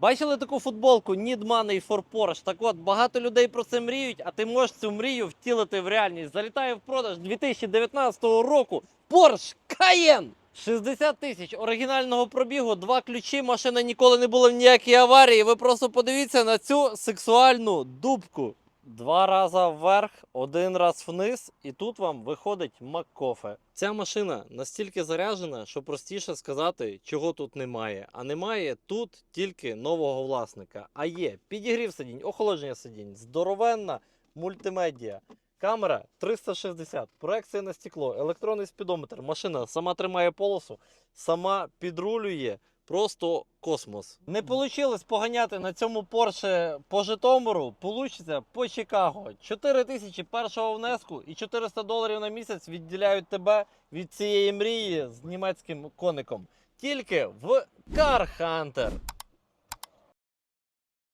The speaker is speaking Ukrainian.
Бачили таку футболку Need Money for Porsche? Так от, багато людей про це мріють, а ти можеш цю мрію втілити в реальність. Залітає в продаж 2019 року Porsche Cayenne! 60 тисяч оригінального пробігу, два ключі, машина ніколи не була в ніякій аварії. Ви просто подивіться на цю сексуальну дубку. Два рази вверх, один раз вниз, і тут вам виходить Маккофе. Ця машина настільки заряджена, що простіше сказати, чого тут немає. А немає тут тільки нового власника. А є підігрів сидінь, охолодження сидінь, здоровенна мультимедіа. Камера 360, проекція на стекло, електронний спідометр. Машина сама тримає полосу, сама підрулює. Просто космос. Не вийшло поганяти на цьому порше по Житомиру, получиться по Чикаго. 4 тисячі першого внеску і 400 доларів на місяць відділяють тебе від цієї мрії з німецьким коником. Тільки в Car Hunter.